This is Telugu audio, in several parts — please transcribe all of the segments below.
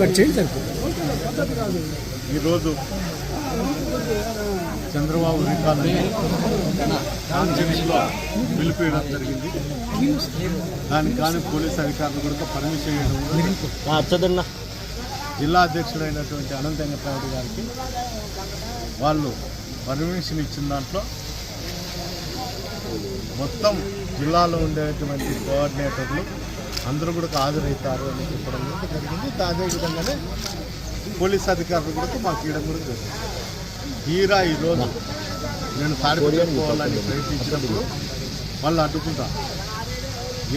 కట్ చేయండి సరిపోతుంది. ఈరోజు చంద్రబాబు రికార్డుని కాన్ఫరెన్స్లో పిలిపియడం జరిగింది. దానికి కానీ పోలీస్ అధికారులు కూడా పర్మిషన్ ఇవ్వడం జిల్లా అధ్యక్షుడైనటువంటి అనంత వెంకటరాయుడు గారికి వాళ్ళు పర్మిషన్ ఇచ్చిన దాంట్లో మొత్తం జిల్లాలో ఉండేటువంటి కోఆర్డినేటర్లు అందరూ కూడా హాజరవుతారు అని చెప్పడం కూడా జరిగింది అదేవిధంగానే పోలీస్ అధికారులు కూడా మాకు ఇవ్వడం కూడా జరిగింది. హీరా ఈరోజు నేను తాడిపత్రి పోవాలని ప్రయత్నించినప్పుడు వాళ్ళు అడ్డుకుంటారు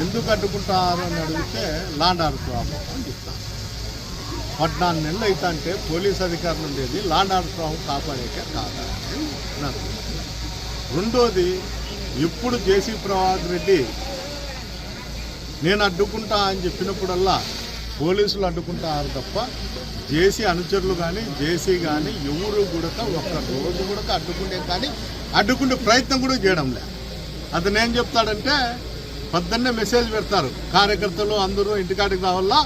ఎందుకు అడ్డుకుంటారు అని అడిగితే లాండ్ ఆర్డర్ ప్రాబ్లం అని చెప్తాను పద్నాలుగు నెలలు అయితే అంటే పోలీస్ అధికారులు ఉండేది లాండ్ ఆర్డర్ ప్రాబ్లం కాపాడేకే నాకు రెండోది ఎప్పుడు జేసీ ప్రభాకర్ రెడ్డి నేను అడ్డుకుంటా అని చెప్పినప్పుడల్లా పోలీసులు అడ్డుకుంటారు తప్ప జేసీ అనుచరులు కానీ జేసీ కానీ ఎవరు కూడా ఒక్క రోజు కూడా అడ్డుకుంటే కానీ అడ్డుకునే ప్రయత్నం కూడా చేయడం లే. అతను ఏం చెప్తాడంటే పొద్దున్నే మెసేజ్ పెడతారు కార్యకర్తలు అందరూ ఇంటికాడికి రావాలా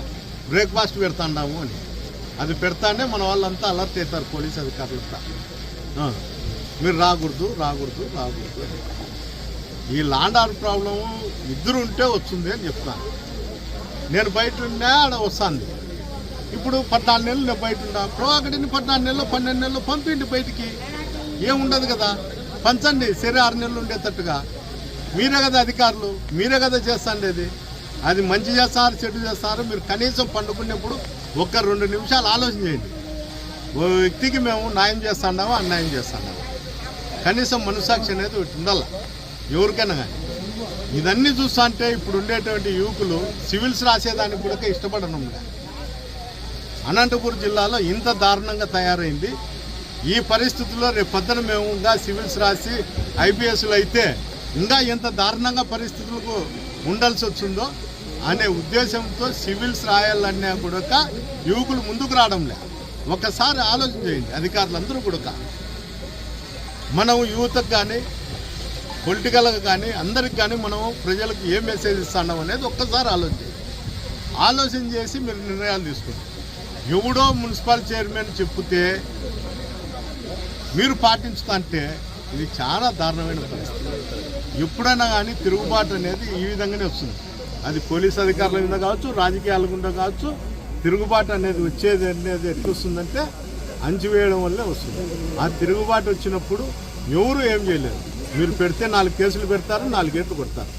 బ్రేక్ఫాస్ట్ పెడతాండాము అని. అది పెడతానే మన వాళ్ళంతా అలర్ట్ అవుతారు పోలీస్ అధికారులంతా మీరు రాకూడదు రాకూడదు రాకూడదు ఈ లాండ్ ఆర్డర్ ప్రాబ్లం ఇద్దరు ఉంటే వస్తుంది అని చెప్తాను నేను బయట ఉన్నా ఆడ వస్తుంది. ఇప్పుడు పద్నాలుగు నెలలు నేను బయట ఉన్నా ప్రోగడిని పద్నాలుగు నెలలు పన్నెండు నెలలు పంపిండి బయటికి. ఏముండదు కదా? పంచండి సరే ఆరు నెలలు ఉండేటట్టుగా. మీరే కదా అధికారులు మీరే కదా చేస్తాండేది. అది మంచి చేస్తారు చెడు చేస్తారు? మీరు కనీసం పండుకునేప్పుడు ఒక్క రెండు నిమిషాలు ఆలోచన చేయండి. ఓ వ్యక్తికి మేము న్యాయం చేస్తున్నామా అన్యాయం చేస్తున్నామా కనీసం మనసాక్షి అనేది ఒకటి ఉండాలి. ఎవరికైనా కానీ. ఇదన్నీ చూస్తా అంటే ఇప్పుడు ఉండేటువంటి యువకులు సివిల్స్ రాసేదానికి కూడా ఇష్టపడడం అనంతపురం జిల్లాలో ఇంత దారుణంగా తయారైంది. ఈ పరిస్థితుల్లో రేపు పొద్దున మేము ఇంకా సివిల్స్ రాసి ఐపీఎస్లు అయితే ఇంకా ఎంత దారుణంగా పరిస్థితులకు ఉండాల్సి వచ్చిందో అనే ఉద్దేశంతో సివిల్స్ రాయాలన్నా కూడా యువకులు ముందుకు రావడం లే ఒకసారి ఆలోచన చేయండి అధికారులందరూ కూడా. మనం యువతకు కానీ పొలిటికల్గా కానీ అందరికి కానీ మనం ప్రజలకు ఏ మెసేజ్ ఇస్తున్నాం అనేది ఒక్కసారి ఆలోచన ఆలోచన చేసి మీరు నిర్ణయాలు తీసుకోండి. ఎవడో మున్సిపల్ చైర్మన్ చెప్తే మీరు పాటించుకుంటే ఇది చాలా దారుణమైన పరిస్థితి. ఎప్పుడైనా కానీ తిరుగుబాటు అనేది ఈ విధంగానే వస్తుంది. అది పోలీస్ అధికారుల మీద కావచ్చు రాజకీయాల గుండా కావచ్చు తిరుగుబాటు అనేది వచ్చేది అనేది ఎట్లా వస్తుందంటే అంచివేయడం వల్లే వస్తుంది. ఆ తిరుగుబాటు వచ్చినప్పుడు ఎవరు ఏం చేయలేరు. మీరు పెడితే నాలుగు కేసులు పెడతారు నాలుగేట్లు కొడతారు.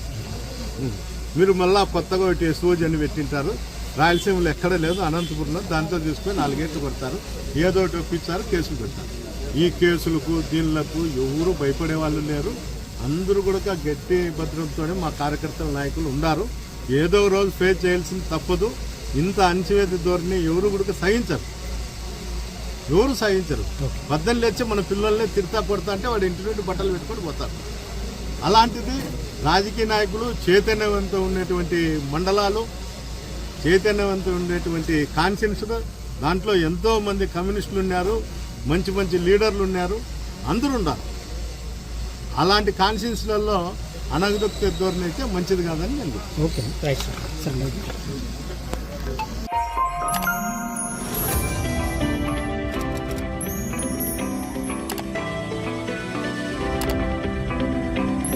మీరు మళ్ళా కొత్తగా ఒకటి ఎస్ఓజీ అని పెట్టింటారు. రాయలసీమలో ఎక్కడ లేదు అనంతపురంలో దాంతో తీసుకొని నాలుగేట్లు కొడతారు. ఏదో ఒకటి ఒప్పించారు కేసులు పెడతారు. ఈ కేసులకు దీనిలకు ఎవరు భయపడే వాళ్ళు లేరు. అందరూ కూడా గట్టి భద్రంతోనే మా కార్యకర్తల నాయకులు ఉన్నారు. ఏదో రోజు ఫేస్ చేయాల్సింది తప్పదు. ఇంత అణచివేత ధోరణి ఎవరు కూడా సహించరు. ఎవరు సహించరు బద్దలు లేచి మన పిల్లల్ని తిడతా కొడతా అంటే వాడు ఇంటి నుండి బట్టలు పెట్టుకొని పోతారు అలాంటిది రాజకీయ నాయకులు చైతన్యవంతం ఉన్నటువంటి మండలాలు చైతన్యవంతం ఉండేటువంటి కాన్షియన్స్లు దాంట్లో ఎంతో మంది కమ్యూనిస్టులు ఉన్నారు మంచి మంచి లీడర్లు ఉన్నారు అందరూ ఉన్నారు. అలాంటి కాన్షియన్స్లలో అనగదొక్కే ధోరణి అయితే మంచిది కాదని నేను. ఓకే. Right sir. సరే